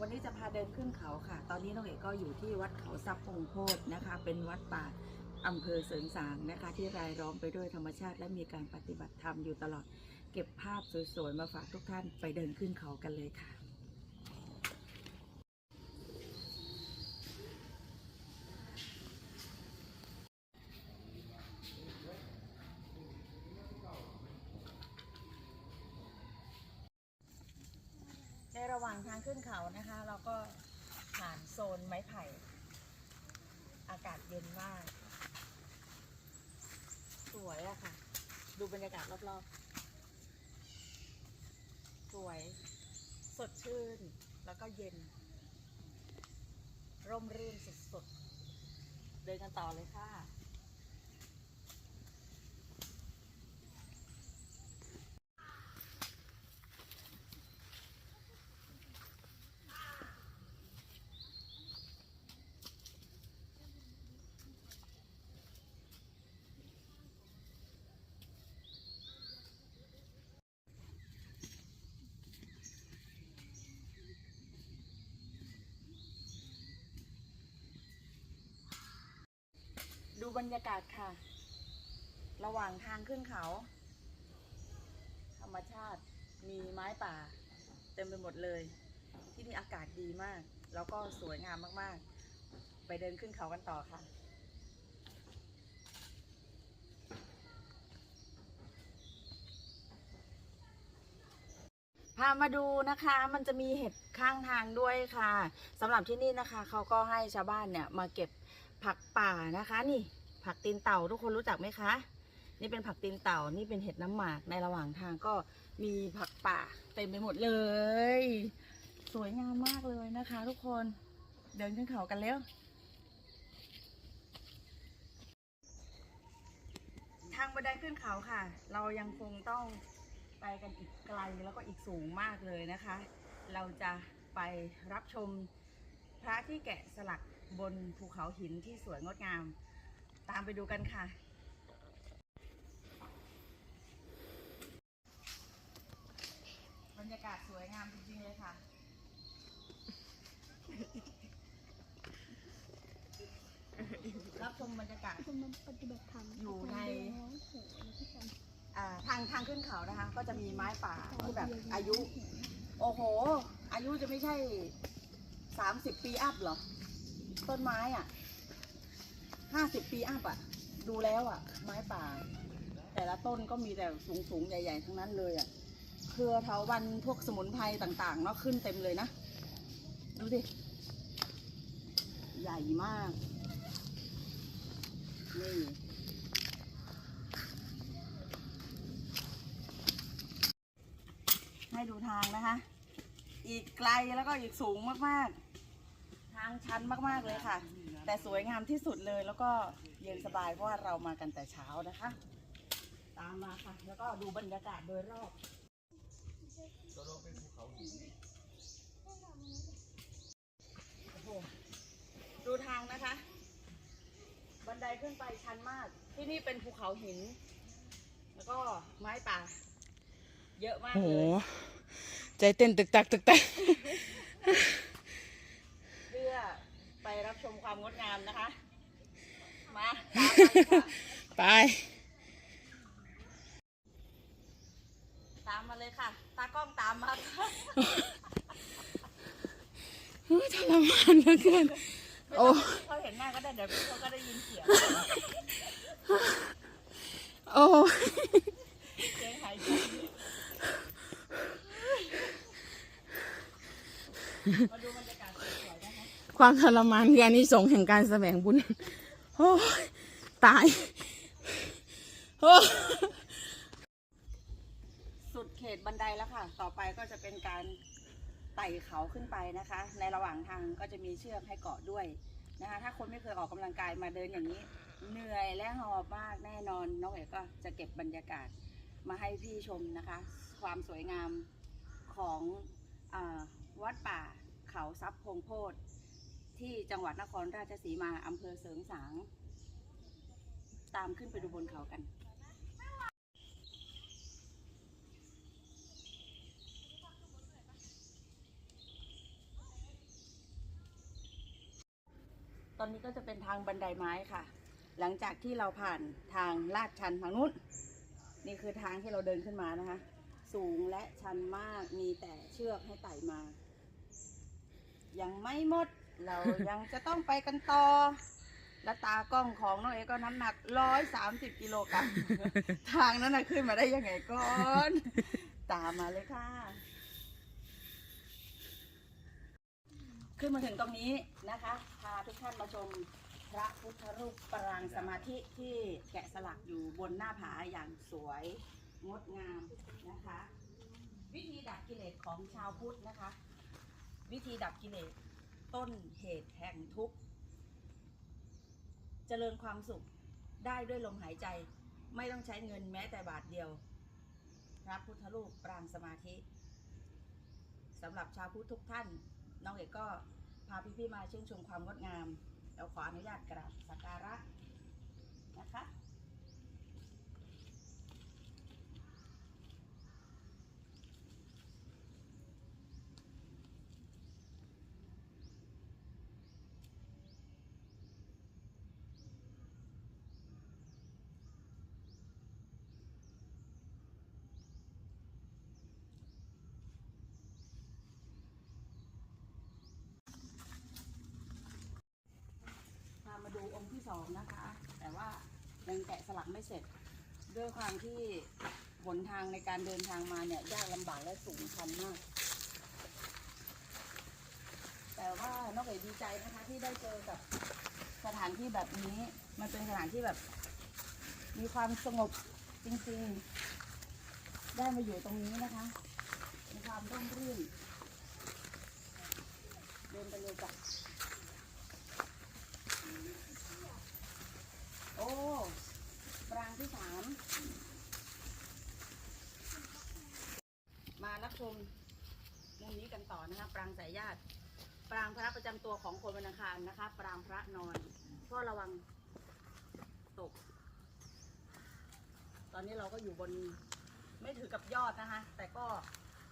วันนี้จะพาเดินขึ้นเขาค่ะ ตอนนี้น้องเอกก็อยู่ที่วัดเขาทรัพย์พงโพธนะคะ เป็นวัดป่าอำเภอเสริงสางนะคะ ที่รายล้อมไปด้วยธรรมชาติ และมีการปฏิบัติธรรมอยู่ตลอด เก็บภาพสวยๆมาฝากทุกท่านไปเดินขึ้นเขากันเลยค่ะ ระหว่างทางขึ้นเขานะคะ เราก็ผ่านโซนไม้ไผ่ อากาศเย็นมาก สวยอะค่ะ ดูบรรยากาศรอบๆ สวย สดชื่น แล้วก็เย็น ร่มรื่นสุดๆ เดินกันต่อเลยค่ะ ดู บรรยากาศค่ะ ระหว่างทางขึ้นเขา ธรรมชาติมีไม้ป่า เต็มไปหมดเลย ที่นี่อากาศดีมาก แล้วก็สวยงามมากๆ ไปเดินขึ้นเขากันต่อค่ะพามาดูนะคะ มันจะมีเห็ดข้างทางด้วยค่ะสำหรับที่นี่นะคะ เขาก็ให้ชาวบ้านเนี่ยมาเก็บผักป่านะคะนี่ ผักตีนเต่าทุกคนรู้จักไหมคะ นี่เป็นผักตีนเต่านี่เป็นเห็ดน้ำหมากในระหว่างทางก็มีผักป่าเต็มไปหมดเลย สวยงามมากเลยนะคะ ทุกคนเดินขึ้นเขากันแล้วทางบันไดขึ้นเขาค่ะ เรายังคงต้องไปกันอีกไกลแล้วก็อีกสูงมากเลยนะคะ เราจะไปรับชมพระที่แกะสลักบนภูเขาหินที่สวยงดงาม ตามไปดูกันค่ะ บรรยากาศสวยงามจริงๆเลยค่ะ รับชมบรรยากาศ คุณมาปฏิบัติธรรมอยู่ในร้องโหยที่กันอ่าทางทางขึ้นเขานะคะ ก็จะมีไม้ป่าที่แบบอายุ โอ้โห อายุจะไม่ใช่สามสิบปีอัพเหรอ ต้นไม้อะ ห้าสิบปีอัพอะ ดูแล้วอะ ไม้ป่า แต่ละต้นก็มีแต่สูงๆ ใหญ่ ๆ ทั้งนั้นเลยอะ เครือเถาวันพวกสมุนไพรต่างๆเนาะขึ้นเต็มเลยนะ ดูดิ ใหญ่มาก นี่ให้ดูทางนะคะ อีกไกลแล้วก็อีกสูงมากๆ ทางชันมากๆเลยค่ะ แต่สวยงามที่สุดเลยแล้วก็เย็นสบายเพราะว่าเรามากันแต่เช้านะคะ ตามมาค่ะ แล้วก็ดูบรรยากาศโดยรอบโอ้โหดูทางนะคะ บันไดขึ้นไปชันมาก ที่นี่เป็นภูเขาหิน แล้วก็ไม้ป่า เยอะมากโอ้โหเลย ใจเต้นตึกตักตึกตัก เพื่อไปรับชม ความงดงามนะคะ มาตามมาเลยค่ะไป ตามมาเลยค่ะ ตากล้องตามมาค่ะเฮ้ยทรมานเหลือเกินไม่โอ้ต้องให้เขาเห็นหน้าก็ได้เดี๋ยวเขาก็ได้ยินเสียง โอ้เสียงหายใจมาดูบร ความทรมานคืออันนี้สงแห่งการแสวงบุญโอ้ยตายโอ้สุดเขตบันไดแล้วค่ะ ต่อไปก็จะเป็นการไต่เขาขึ้นไปนะคะ ในระหว่างทางก็จะมีเชือกให้เกาะด้วยนะคะ ถ้าคนไม่เคยออกกำลังกายมาเดินอย่างนี้ เหนื่อยและหอบมากแน่นอน น้องเอ๋ก็จะเก็บบรรยากาศมาให้พี่ชมนะคะ ความสวยงามของอวัดป่าเขาทรัพย์พงโพธ ที่จังหวัดนครราชสีมาอำเภอเสริงสาง ตามขึ้นไปดูบนเขากัน ตอนนี้ก็จะเป็นทางบันไดไม้ค่ะ หลังจากที่เราผ่านทางลาดชันทางนู้น นี่คือทางที่เราเดินขึ้นมานะคะ สูงและชันมากมีแต่เชือกให้ไต่มา ยังไม่หมด เรายังจะต้องไปกันต่อ และตากล้องของน้องเอก็น้ำหนักร้อยสามสิบกิโลกรัม ทางนั้นนะขึ้นมาได้ยังไงก่อน ตามมาเลยค่ะ ขึ้นมาถึงตรงนี้นะคะ พาทุกท่านมาชมพระพุทธรูปปรางสมาธิที่แกะสลักอยู่บนหน้าผาอย่างสวยงดงามนะคะ วิธีดับกิเลสของชาวพุทธนะคะ วิธีดับกิเลส ต้นเหตุแห่งทุกข์ เจริญความสุขได้ด้วยลมหายใจ ไม่ต้องใช้เงินแม้แต่บาทเดียว พระพุทธรูปปรางสมาธิสำหรับชาวพุทธทุกท่าน น้องเอกก็พาพี่ๆมาชื่นชมความงดงามเราขออนุญาตกราบสักการะนะคะ พามาดูองค์ที่ สองนะคะ แต่ว่ายังแกะสลักไม่เสร็จ ด้วยความที่หนทางในการเดินทางมาเนี่ยยากลำบากและสูงชันมาก แต่ว่านอกจากดีใจนะคะที่ได้เจอกับสถานที่แบบนี้ มันเป็นสถานที่แบบ มีความสงบจริงๆ ได้มาอยู่ตรงนี้นะคะ มีความร่มรื่น เดินไปเลยจ้ะ โอ้ ปรางที่สาม มารับชมมุมนี้กันต่อนะคะ ปรางสายญาติปรางพระประจำตัวของคนวันอังคารนะคะ ปรางพระนอนพ่อระวังตก ตอนนี้เราก็อยู่บนไม่ถือกับยอดนะคะ แต่ก็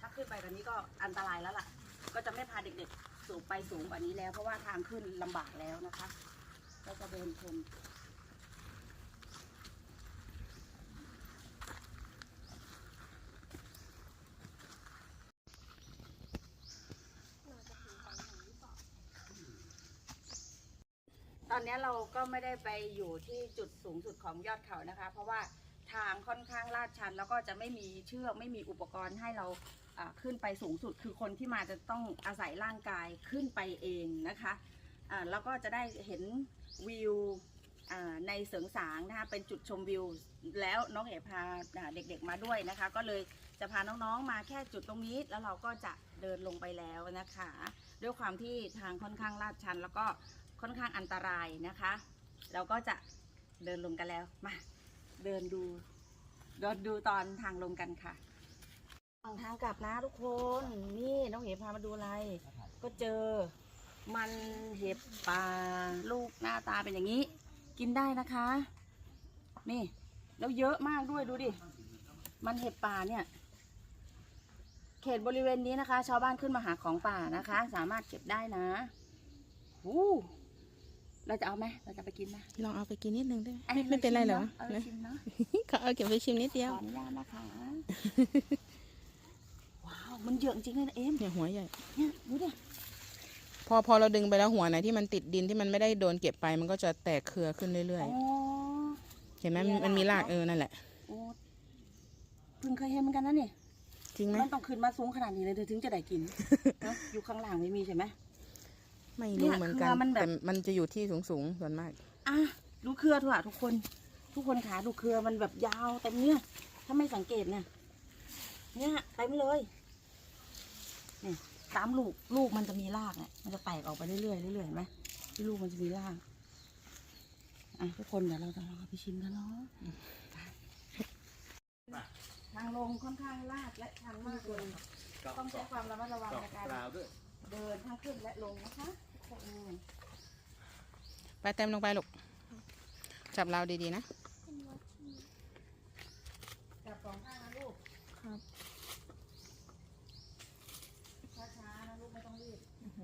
ถ้าขึ้นไปกันนี้ก็อันตรายแล้วล่ะ ก็จะไม่พาเด็กๆ สูงไปสูงกว่านี้แล้ว เพราะว่าทางขึ้นลำบากแล้วนะคะ ก็จะเดินชม นี้เราก็ไม่ได้ไปอยู่ที่จุดสูงสุดของยอดเขานะคะ เพราะว่าทางค่อนข้างลาดชัน แล้วก็จะไม่มีเชือกไม่มีอุปกรณ์ให้เราขึ้นไปสูงสุด คือคนที่มาจะต้องอาศัยร่างกายขึ้นไปเองนะคะอ่าแล้วก็จะได้เห็นวิวในเสริงสางนะคะเป็นจุดชมวิว แล้วน้องเอ๋พาเด็กๆมาด้วยนะคะ ก็เลยจะพาน้องๆมาแค่จุดตรงนี้แล้วเราก็จะเดินลงไปแล้วนะคะ ด้วยความที่ทางค่อนข้างลาดชัน แล้วก็ ค่อนข้างอันตรายนะคะ เราก็จะเดินลงกันแล้ว มา เดินดูเดินดูตอนทางลงกันค่ะทางกลับนะทุกคน นี่น้องเห็บพามาดูอะไร ก็เจอ มันเห็บป่าลูกหน้าตาเป็นอย่างนี้ กินได้นะคะ นี่ แล้วเยอะมากด้วยดูดิ มันเห็บป่าเนี่ย เขตบริเวณนี้นะคะ ชาวบ้านขึ้นมาหาของป่านะคะ สามารถเก็บได้นะหู เราจะเอาไหมเราจะไปกินไหมลองเอาไปกินนิดนึงได้ไหมไม่ไม่เป็นไรเหรอเออชิมเนาะเขาเอาเก็บไปชิมนิดเดียวขออนุญาตนะคะ ว้าว มันเยอะจริงเลยนะเอ็มเนี่ยหัวใหญ่ เนี่ยดูดิพอพอเราดึงไปแล้วหัวไหนที่มันติดดินที่มันไม่ได้โดนเก็บไป มันก็จะแตกเครือขึ้นเรื่อยอ๋อๆเห็นไหมมีมันรากมันมีรากเนอะเออนั่นแหละโอ้เพิ่งเคยเห็นเหมือนกันนะนี่จริงไหมมันต้องขึ้นมาสูงขนาดนี้เลยถึงจะได้กินเนอะอยู่ข้างล่างไม่มีใช่ไหม ไม่เนี่รู้ยเหมือนกันเครือมันแบบ แต่มันจะอยู่ที่สูงสูงๆส่วนมาก อะดูเครือเถอะทุกคน ทุกคนขาดูเครือมันแบบยาวเต็มเนี่ย ถ้าไม่สังเกตเนี่ยเนี่ยเต็มเลยนี่ตามลูกลูกมันจะมีรากเนี่ยมันจะแตกออกไปเรื่อยๆเรื่อยๆเห็นไหมที่ลูกมันจะมีรากอะทุกคนเดี๋ยวเราจะลองเอาไปชิมกันเนาะทางลงค่อนข้างลาดและชันมากเลยต้องใช้ความระมัดระวังในการเดินทั้งขึ้นและลงนะคะทุกคน ไปเต็มลงไปลูก จับเราดีๆนะ จับสองข้างนะลูก ครับช้าๆนะลูกไม่ต้องรีบโอ้โห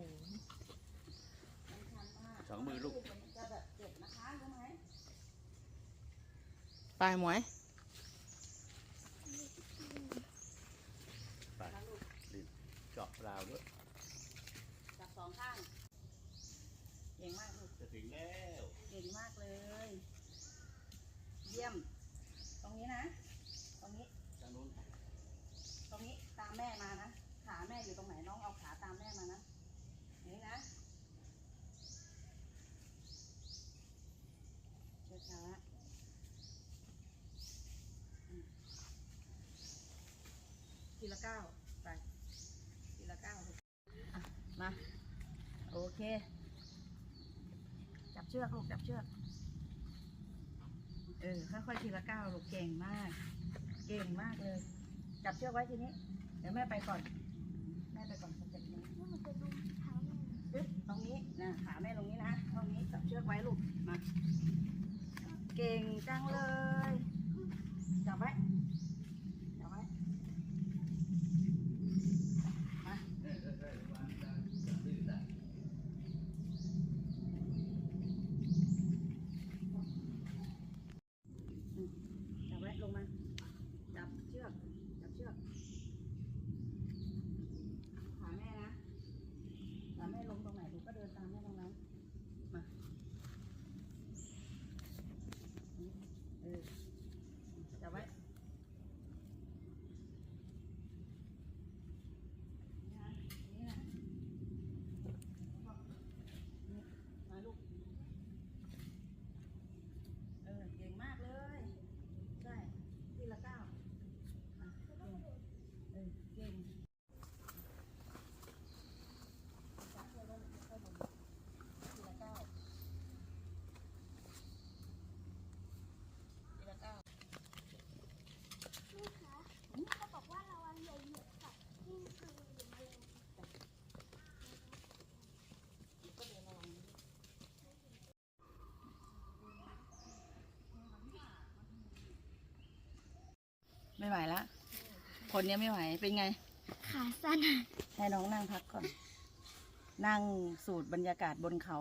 สองมือลูกจะแบบเจ็ไปหมวยไปเจาะราวด้วยจับสองข้าง ก่งมากลูกจะถึงแล้วเก่งมากเลย เยี่ยม ตรงนี้นะ ตรงนี้ทางนู้นตรงนี้ตามแม่มานะ ขาแม่อยู่ตรงไหนน้องเอาขาตามแม่มานะอย่างนี่นะช้าๆอืมทีละก้าวไปทีละก้าวลูกอะมา โอเคจับ เชือกลูกจับเชือก เออค่อยๆทีละก้าวลูกเก่งมาก เก่งมากเลย จับเชือกไว้ทีนี้ เดี๋ยวแม่ไปก่อน แม่ไปก่อนสเต็ปนี้แล้วมันจะดูเท้าแม่ปึ๊บตรงนี้นะขาแม่ตรงนี้นะตรงนี้จับเชือกไว้ลูกมา เก่งจังเลย จับไว้ จับไว้ มา อืมจับไว้ลงมา จับเชือก จับเชือก ขาแม่นะขาแม่ลงตรงไหนหนูก็เดินตามแม่ตรงนั้น มา เออ จับไว้ นี่นะนี่นะนี่มาลูก เออ เก่งมากเลย ใช่ทีละก้าวอะเออ เก่งจับเชือกแล้วค่อยๆลงทีละก้าวทีละก้าว แม่คะเขาบอกว่าระวังอย่าเหยียบสัตว์ที่คือหรือแมลง ก็เดินระวังนิดไม่ไหวละ คนเนี้ยไม่ไหว เป็นไง ขาสั้นให้น้องนั่งพักก่อน นั่งสูดบรรยากาศบนเขา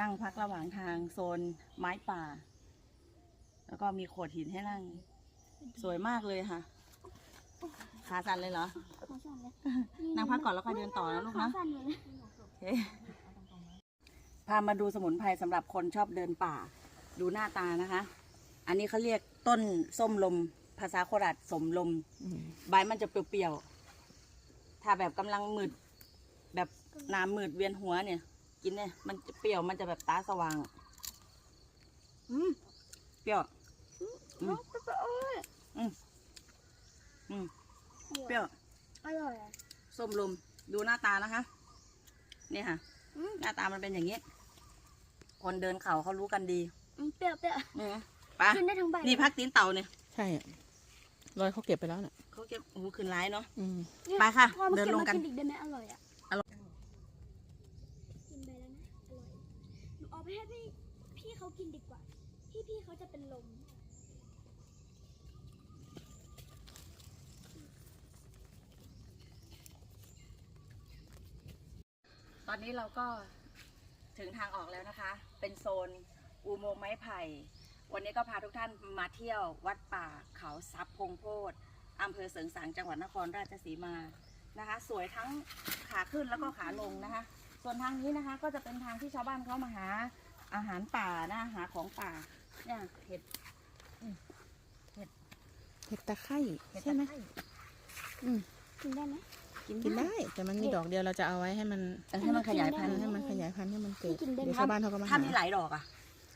นั่งพักระหว่างทางโซนไม้ป่า แล้วก็มีโขดหินให้นั่ง สวยมากเลยค่ะ ขาสั่นเลยเหรอ ขาสั้นเลยนั่งพักก่อนแล้วค่อยเดินต่อนะลูกนะขาสั้นเลยโอเคพามาดูสมุนไพรสำหรับคนชอบเดินป่า ดูหน้าตานะคะ อันนี้เขาเรียกต้นส้มลม ภาษาโคราชสมลม ใบมันจะเปรี้ยวๆ ถ้าแบบกำลังมืด แบบน้ำมืดเวียนหัวเนี่ย กินเนี่ย มันจะเปรี้ยวมันจะแบบตาสว่าง อืมเปรี้ยว อืม อืมอืมเปรี้ยว อร่อยอะส้มลมดูหน้าตานะคะ เนี่ยค่ะ อืมหน้าตามันเป็นอย่างนี้ คนเดินเขาเขารู้กันดี อืมเปรี้ยวเปรี้ยวอืมไปะกินได้ทั้งใบนี่พักตีนเต่าเนี่ย ใช่อะ รอยเขาเก็บไปแล้วน่ะเขาเก็บโอ้โหขึ้นร้ายเนาะ อืมเนี่ยไปค่ะพอมาเดินเก็บลงมากัน กินอีกได้ไหมอร่อยอะอร่อย กินไปแล้วนะ อร่อยหนูเอาไปให้พี่พี่เขากินดีกว่า พี่พี่เขาจะเป็นลม ตอนนี้เราก็ถึงทางออกแล้วนะคะ เป็นโซนอุโมงค์ไม้ไผ่ วันนี้ก็พาทุกท่านมาเที่ยววัดป่าเขาซับพงโพธอำเภอเสริงสางจังหวัดนครราชสีมานะคะ สวยทั้งขาขึ้นแล้วก็ขาลงนะคะ ส่วนทางนี้นะคะก็จะเป็นทางที่ชาวบ้านเขามาหาอาหารป่านะหาของป่าเนี่ยเห็ดเห็ดตะไคร่เห็ดใช่ไหมตะข่อืมกินได้ไหมกินได้ แต่มันมีดอกเดียวเราจะเอาไว้ให้มันเออให้มันขยายพันธุ์ให้มันขยายพันธุ์ให้มันเกิดกินได้ไหมเดี๋ยวชาวบ้านเขาก็มาถ้าหามีหลายดอกอะห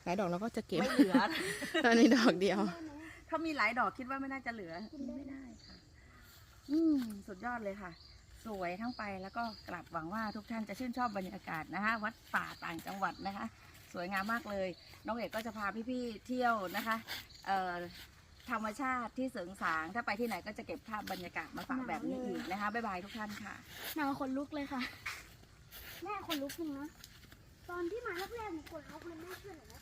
ลายดอกเราก็จะเก็บไม่เหลือ ตอนนี้ดอกเดียวได้ไหมถ้ามีหลายดอกคิดว่าไม่น่าจะเหลือกินได้ไม่ได้ค่ะ อืมสุดยอดเลยค่ะ สวยทั้งไปแล้วก็กลับหวังว่าทุกท่านจะชื่นชอบบรรยากาศนะคะ วัดป่าต่างจังหวัดนะคะ สวยงามมากเลย น้องเอกก็จะพาพี่ๆเที่ยวนะคะ เอ่อธรรมชาติที่เสริงสาง ถ้าไปที่ไหนก็จะเก็บภาพบรรยากาศมาฝากแบบนี้อีกนะคะบ๊ายบายทุกท่านค่ะหนาวขนลุกเลยค่ะ แม่ขนลุกจริงนะ ตอนที่มาแรกๆหนูขนลุกเลยแม่ช่วยหนูนะ